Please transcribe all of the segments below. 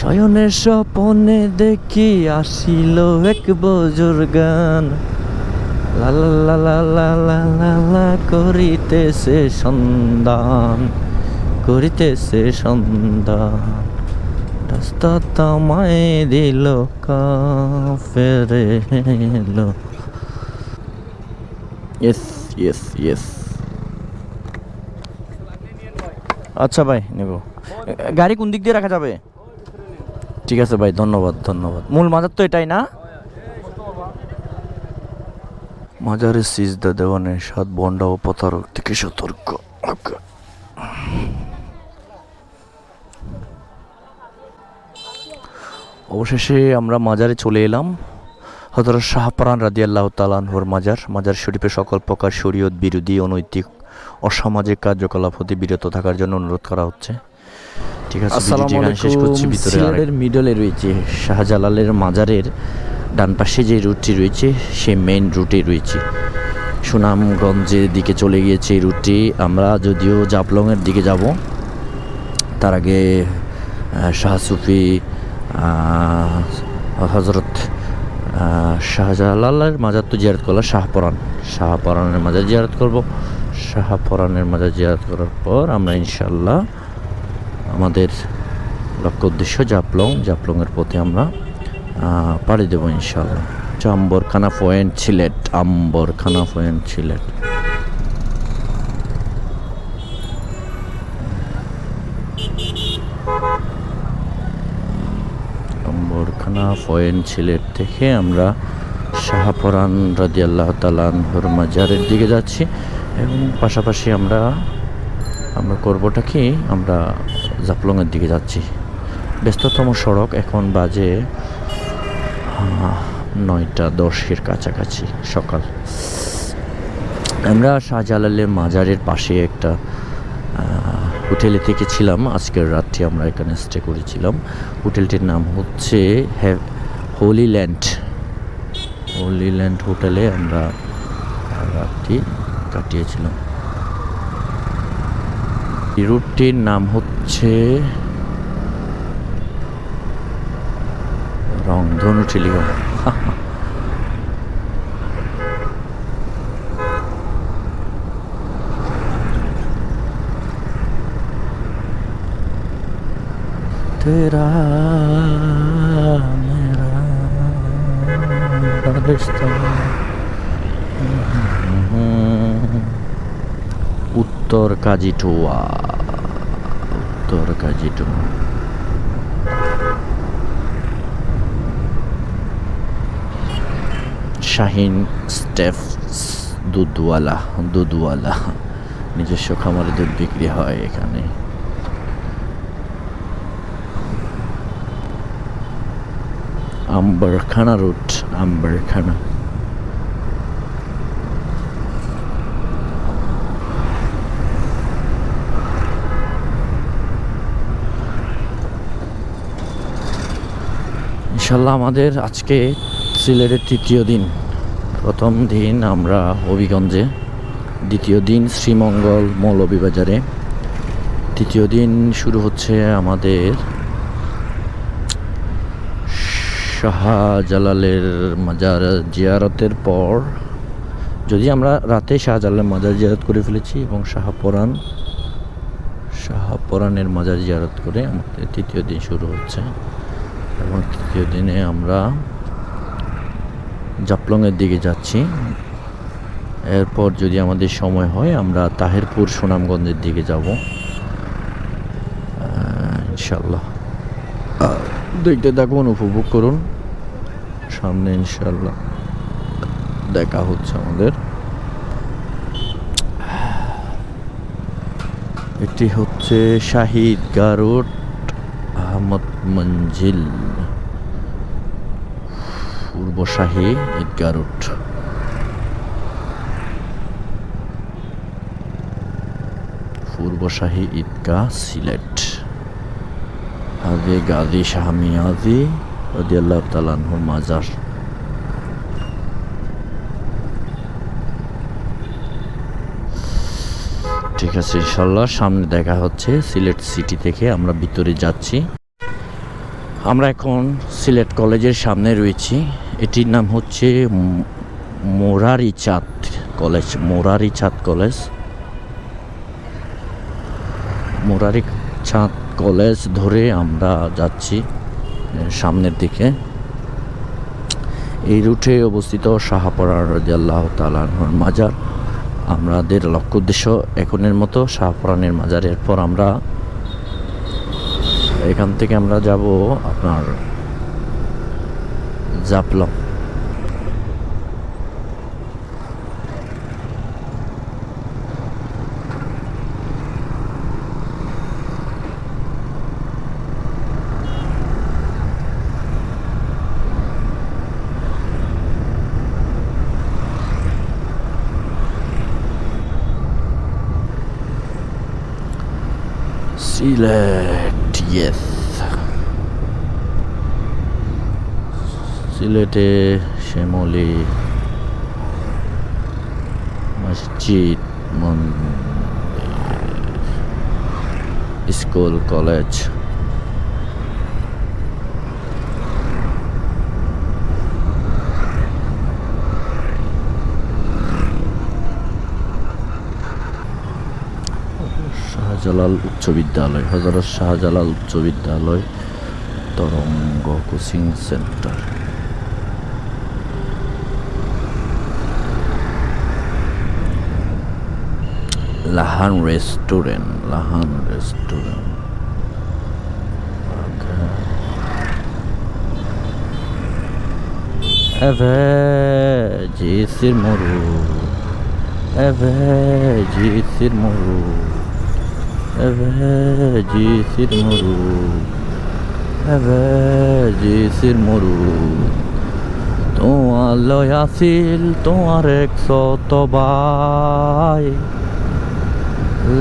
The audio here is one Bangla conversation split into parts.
শয়নে স্বপনে দেখি আসিল এক বজুর গান। লা করিতেছে সন্ধান করিতেছে সন্ধান। রাস্তা তামায় দিল কা ইয়েস ইয়েস ইয়েস আচ্ছা ভাই, নেব। গাড়ি কোন দিক দিয়ে রাখা যাবে? ঠিক আছে ভাই, ধন্যবাদ ধন্যবাদ। মূল মাজার তো এটাই না? মাজারে সিজদা দেওয়ানে সাত বন্ডা ও প্রতারক থেকে সতর্ক। অবশেষে আমরা মাজারে চলে এলাম। হজরত শাহপরান রাদি আল্লাহ তালানহর মাজার। মাজার শরীফে সকল প্রকার শরীয়ত, বিরোধী, অনৈতিক, অসামাজিক কার্যকলাপ হতে বিরত থাকার জন্য অনুরোধ করা হচ্ছে। ঠিক আছে করছি ভিতরে সিলেটের মিডলে রয়েছে শাহজালালের মাজারের ডান পাশে যে রুটটি রয়েছে সেই মেইন রুটে রয়েছে। সুনামগঞ্জের দিকে চলে গিয়েছে এই রুটটি আমরা যদিও জাপলংয়ের দিকে যাব তার আগে আহ, শাহ সুফি হজরত শাহজালালের মাজার তো জিয়ারত করলাম শাহপরান শাহপরানের মাজার জিয়ারত করব। শাহপরানের মাজার জিয়ারত করার পর আমরা ইনশাল্লাহ আমাদের লক্ষ্য উদ্দেশ্য জাপলং জাপলংয়ের পথে আমরা পাড়ি দেবো ইনশাল্লাহ Amberkhana point Sylhet, Amberkhana point Sylhet. Amberkhana point Sylhet থেকে আমরা শাহপরান রাজি আল্লাহ তালানহর মাজারের দিকে যাচ্ছি। এবং পাশাপাশি আমরা আমরা করবোটা কি? আমরা জাপলংয়ের দিকে যাচ্ছি। ব্যস্ততম সড়ক এখন বাজে নয়টা দশের কাছাকাছি, সকাল। আমরা শাহজালালের মাজারের পাশে একটা হোটেলে থেকে ছিলাম আজকের রাত্রি আমরা এখানে স্টে করেছিলাম। হোটেলটির নাম হচ্ছে হোলি ল্যান্ড। হোলি ল্যান্ড হোটেলে আমরা রাত্রি কাটিয়েছিলাম। রুটটির নাম হচ্ছে রংধনু টেলিকম तेरा मेरा रिश्ता উত্তর কাজিটোয়া উত্তর কাজিটোয়া। শাহিন স্টেফ দুধওয়ালা দুধওয়ালা। নিজস্ব খামারে দুধ বিক্রি হয় এখানে। আম্বরখানা রুট, আম্বরখানা। ইনশাল্লাহ আমাদের আজকে সিলেটের তৃতীয় দিন। প্রথম দিন আমরা হবিগঞ্জে, দ্বিতীয় দিন শ্রীমঙ্গল মৌলভীবাজারে। তৃতীয় দিন শুরু হচ্ছে আমাদের শাহজালালের মাজার জিয়ারতের পর। যদি আমরা রাতে শাহজালালের মাজার জিয়ারত করে ফেলেছি এবং শাহপরান শাহপরানের মাজার জিয়ারত করে আমাদের তৃতীয় দিন শুরু হচ্ছে। এবং তৃতীয় দিনে আমরা জাপলংয়ের দিকে যাচ্ছি। এরপর যদি আমাদের সময় হয়, আমরা তাহেরপুর সুনামগঞ্জের দিকে যাব। ইনশাল্লাহ দেখতে থাকুন, উপভোগ করুন। সামনে ইনশাল্লাহ দেখা হচ্ছে আমাদের। এটি হচ্ছে শাহিদ গারুট আহমদ মঞ্জিল। পূর্ব শাহী ঈদগাহ রুট পূর্ব শাহী ঈদগাহ সিলেট। আগে গাজী শাহ মিয়াজি রদি আল্লাহ তালানহুর মাজার। ঠিক আছে ইনশাল্লাহ সামনে দেখা হচ্ছে সিলেট সিটি থেকে আমরা ভিতরে যাচ্ছি। আমরা এখন সিলেট কলেজের সামনে রয়েছি। এটির নাম হচ্ছে মোরারি চাঁদ কলেজ, মোরারি চাঁদ কলেজ। মোরারি চাঁদ কলেজ ধরে আমরা যাচ্ছি সামনের দিকে। এই রুটে অবস্থিত শাহপরা রাজিয়াল্লাহ তালাহর মাজার। আমাদের লক্ষ্য উদ্দেশ্য এখনের মতো শাহপরানের মাজারের পর আমরা এখান থেকে আমরা যাব আপনার জাপলং সিলেট। ইয়েস সিলেটে শ্যামলি মসজিদ মন্দির স্কুল কলেজ শাহজালাল উচ্চ বিদ্যালয় হজরত শাহজালাল উচ্চ বিদ্যালয়, Taranga coaching centre. Lahan restaurant Lahan restaurant. Away জিসির মরু এভে জিসির মরু। মরু এভে জিসির মরু তোমার লয় আসিল তোমার একশত বাই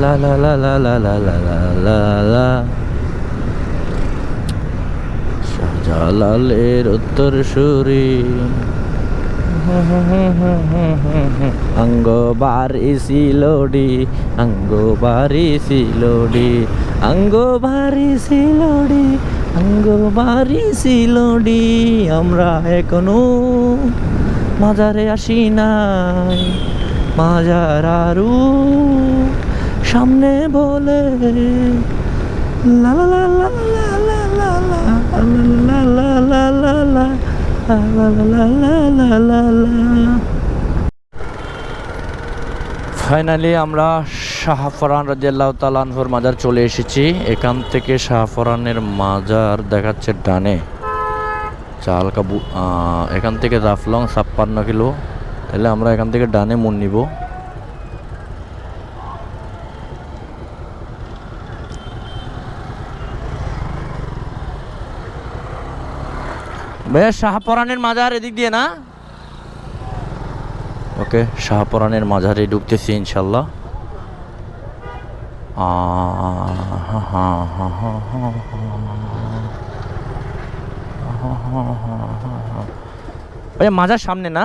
লা লা লা লা লা লা লা লা লা লা শাহজালালের উত্তর সুরি আঙ্গ বাড়ি সিলোডি আঙ্গ বাড়ি সিলোডি আঙ্গ বাড়ি সিলোডি আঙ্গ বাড়ি সিলোডি আমরা এখনও মাজারে আসি নাই মাজার আরু সামনে বলে লা লা লা লা লা লা লা লা লা লা ফাইনালি আমরা শাহফরান রাজিয়াল্লাহ তালানহর মাজার চলে এসেছি। এখান থেকে শাহফরানের মাজার দেখাচ্ছে ডানে। চাল কাবু এখান থেকে রাফলং ছাপ্পান্ন কিলো। তাহলে আমরা এখান থেকে ডানে মুন নিব। বেশ শাহপরানের মাজার এদিক দিয়ে না ওকে শাহপরানের মাজারে ঢুকতেছি ইনশাল্লাহ। ওই মাজার সামনে না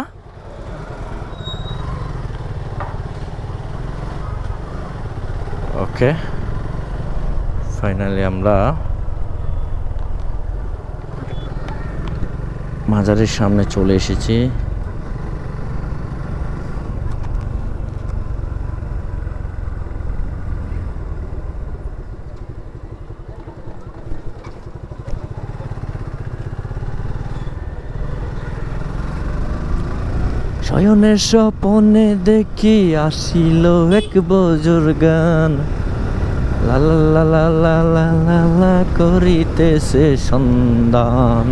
ওকে ফাইনালি আমরা মাজারের সামনে চলে এসেছি। শয়নের স্বপনে দেখি আসিল এক বজর গান। লালা করিতেছে সন্ধান।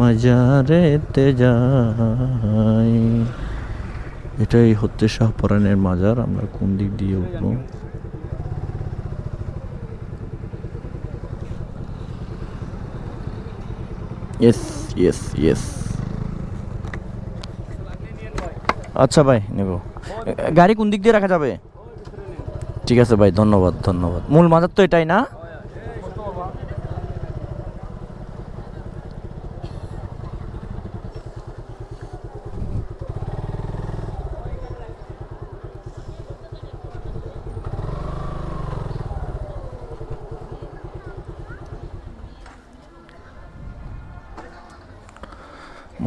মাজারেতে যাই। এটাই হচ্ছে শাহপরানের মাজার, আমরা কোন দিক দিয়ে উঠবো? ইয়েস ইয়েস ইয়েস আচ্ছা ভাই, নেব। গাড়ি কোন দিক দিয়ে রাখা যাবে? ঠিক আছে ভাই, ধন্যবাদ ধন্যবাদ। মূল মাজার তো এটাই না?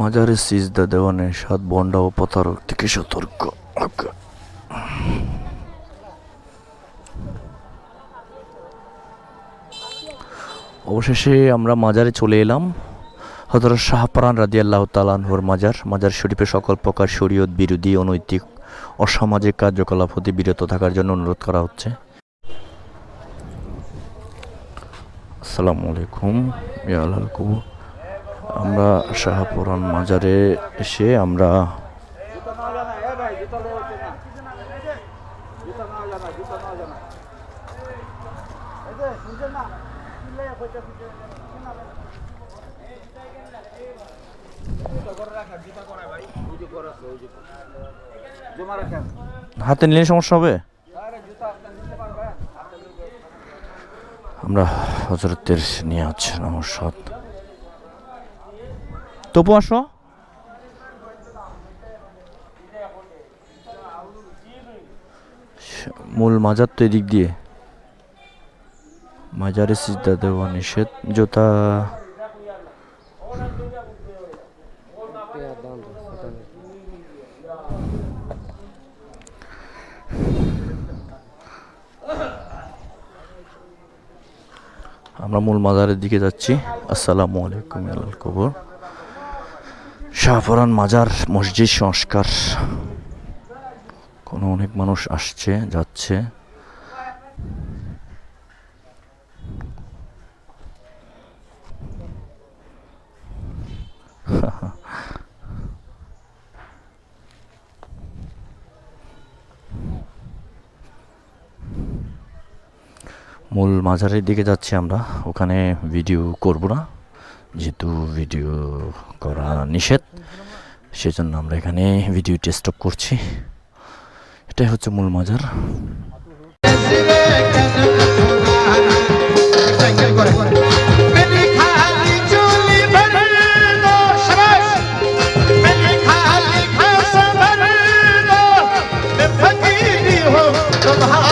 মাজারে সিজদা দেওয়া নেশাদ বন্ডা ও প্রতারক থেকে সতর্ক। অবশেষে আমরা মাজারে চলে এলাম। হজরত শাহপরান রাজি আল্লাহ তালানহুর মাজার। মাজার শরীফে সকল প্রকার শরীয়ত, বিরোধী, অনৈতিক, অসামাজিক কার্যকলাপ হতে বিরত থাকার জন্য অনুরোধ করা হচ্ছে। আসসালামু আলাইকুম, ইয়া আল্লাহর কবুল। আমরা শাহপুরান মাজারে এসে আমরা হাতে নিলে সমস্যা হবে? আমরা হজরতের নিয়ে আছে নমস্কার। তবু আসো। মূল মাজার তো এদিক দিয়ে। মাজারে সিজদা দেওয়া নিষেধ, জোতা আমরা মূল মাজারের দিকে যাচ্ছি। আসসালামু আলাইকুম আল কবর। শাহপুরান মাজার, মসজিদ সংস্কার। কোনো অনেক মানুষ আসছে, যাচ্ছে। মূল মাজারের দিকে যাচ্ছি আমরা। ওখানে ভিডিও করব না। যেহেতু ভিডিও করা নিষেধ সেজন্য আমরা এখানে ভিডিও স্টপ করছি এটাই হচ্ছে মূল মজার Oh,